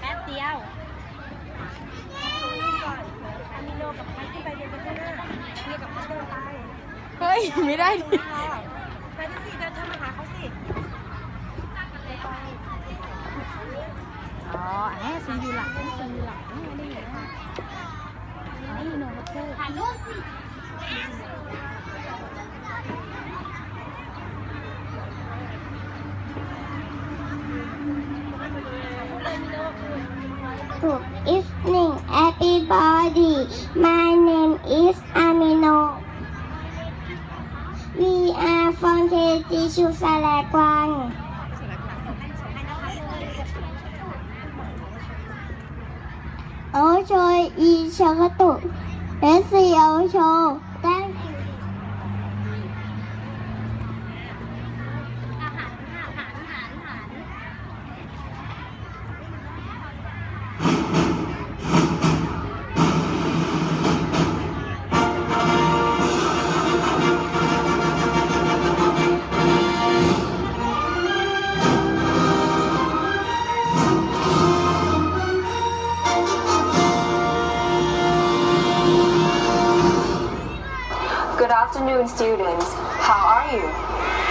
แป๊บเดียวอามิโลกับพัดขึ้นไปเดินไปข้างหน้าเมียกับพัดเดินไปเฮ้ย ไม่ได้ดิไปดิสิเดินทางมาหาเขาสิอ๋อแหมซินอยู่หลังซินอยู่หลังนี่นี่นะนี่โนบัตเตอร์ถ่ายรูปสิ Good evening, everybody. My name is Amino. We are from KG Chu Salakwan. Ocho y Chakato. Let's see Ocho. Good afternoon, students. How are you?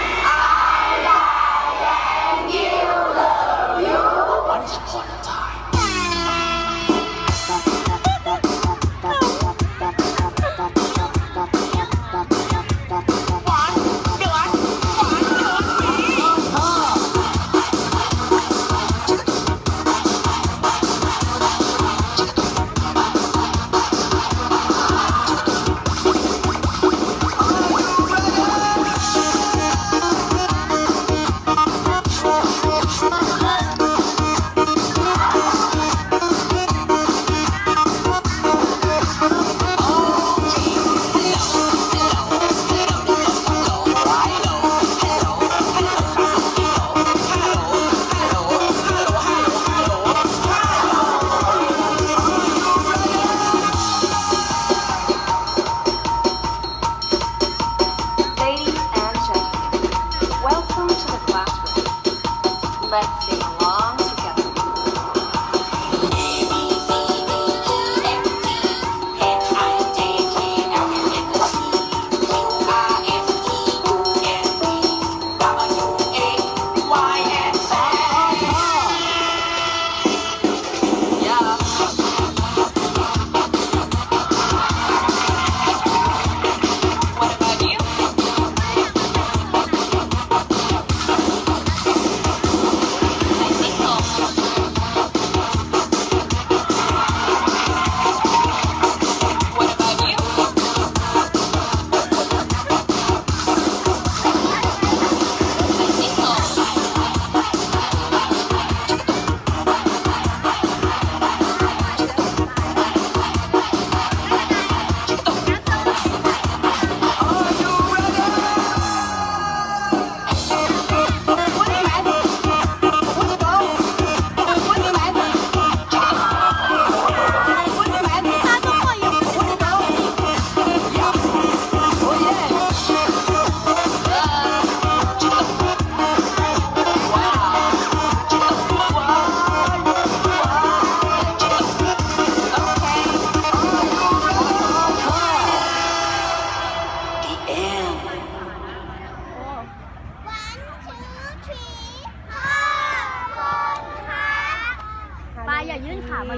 ปลาอย่ายื่นขามา